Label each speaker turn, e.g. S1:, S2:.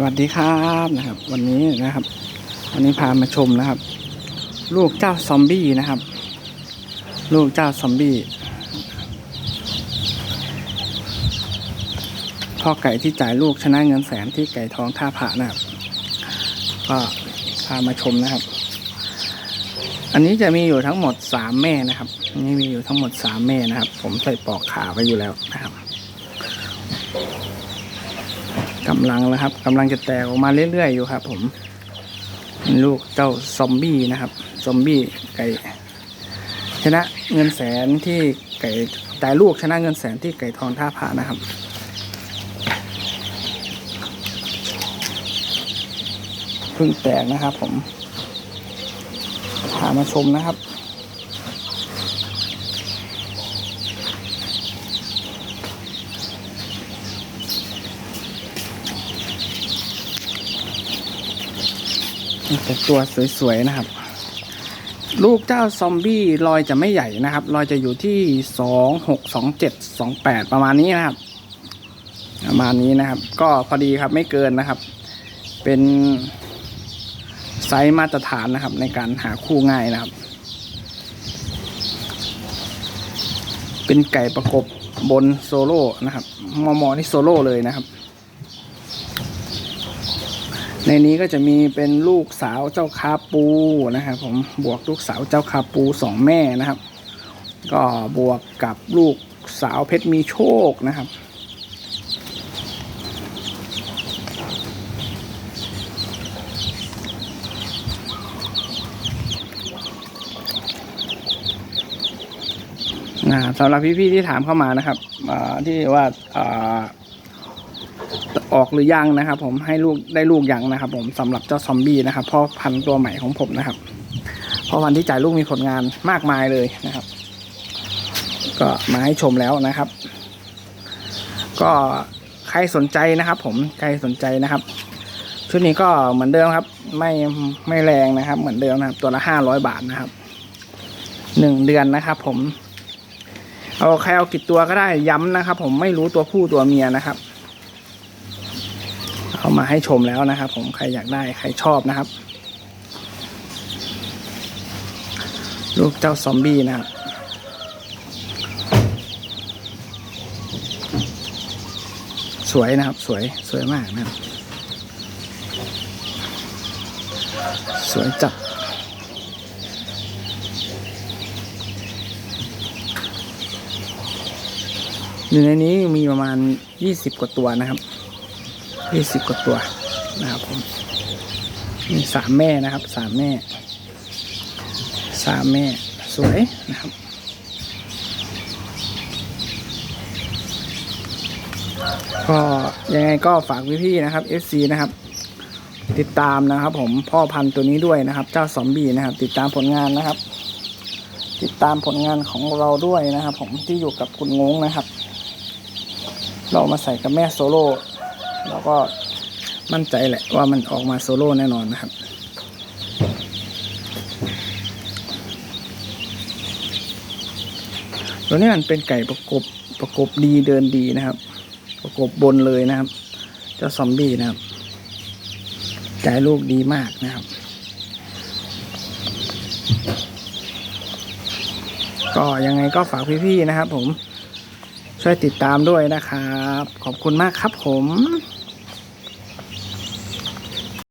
S1: สวัสดีครับนะครับ วันนี้นะครับ วันนี้พามาชมนะครับ ลูกเจ้าซอมบี้นะครับ ลูกเจ้าซอมบี้พ่อไก่ที่จ่ายลูกชนะเงินแสนที่ไก่ท้องท่าผานะครับ ก็พามาชมนะครับ อันนี้จะมีอยู่ทั้งหมดสามแม่นะครับนนี้มีอยู่ทั้งหมดสามแม่นะครับ ผมใส่ปลอกขาไว้อยู่แล้วนะครับ กำลังแล้วครับกำลังจะแตกออกมาเรื่อยๆอยู่ครับ ผมเป็นลูกเจ้าซอมบี้นะครับ ซอมบี้ไก่ ชนะเงินแสนที่ไก่แต่ลูกชนะเงินแสนที่ไก่ทองท่าผานะครับเพิ่งแตกนะครับผมพามาชมนะครับ แต่ตัวสวยๆนะครับ ลูกเจ้าซอมบี้รอยจะไม่ใหญ่นะครับรอยจะอยู่ที่สองหกสองเจ็ดสองแปดประมาณนี้นะครับ ประมาณนี้นะครับ ก็พอดีครับไม่เกินนะครับ เป็นไซส์มาตรฐานนะครับ ในการหาคู่ง่ายนะครับ เป็นไก่ประกบบนโซโล่นะครับมอมอนี่โซโล่เลยนะครับ ในนี้ก็จะมีเป็นลูกสาวเจ้าคาปูนะครับ ผมบวกลูกสาวเจ้าคาปูสองแม่นะครับ ก็บวกกับลูกสาวเพชรมีโชคนะครับนะสำหรับพี่ๆที่ถามเข้ามานะครับที่ว่า ออกหรือยังนะครับ ผมให้ลูกได้ลูกยังนะครับ ผมสำหรับเจ้าซอมบี้นะครับพ่อพันธุ์ตัวใหม่ของผมนะครับพ่อพันธุ์ที่จ่ายลูกมีผลงานมากมายเลยนะครับ ก็มาให้ชมแล้วนะครับ ก็ใครสนใจนะครับ ผมใครสนใจนะครับ ชุดนี้ก็เหมือนเดิมครับ ไม่ไม่แรงนะครับ เหมือนเดิมนะครับ ตัวละห้าร้อยบาทนะครับหนึ่งเดือนนะครับ ผมเอาใครเอากี่ตัวก็ได้ย้ำนะครับ ผมไม่รู้ตัวผู้ตัวเมียนะครับามาให้ชมแล้วนะครับ ผมใครอยากได้ใครชอบนะครับลูกเจ้าซอมบี้นะครับสวยนะครับ สวยสวยมากนะครับ สวยจัดอยู่ในนี้มีประมาณยี่สิบกว่าตัวนะครับ ยี่สิบกว่าตัวนะครับผมมีสามแม่นะครับสามแม่สามแม่สวยนะครับก็ยังไงก็ฝากพี่ๆนะครับ FC นะครับ ติดตามนะครับ ผมพ่อพันธุ์ตัวนี้ด้วยนะครับ เจ้าซอมบีนะครับ ติดตามผลงานนะครับ ติดตามผลงานของเราด้วยนะครับ ผมที่อยู่กับคุณงงนะครับ เรามาใส่กับแม่โซโล่ เราก็มั่นใจแหละว่ามันออกมาโซโล่แน่นอนนะครับ ตัวนี้มันเป็นไก่ประกบประกบดีเดินดีนะครับ ประกบบนเลยนะครับเจ้าซอมบี้นะครับจ่ายลูกดีมากนะครับ ก็ยังไงก็ฝากพี่ๆนะครับผม ช่วยติดตามด้วยนะครับ ขอบคุณมากครับผม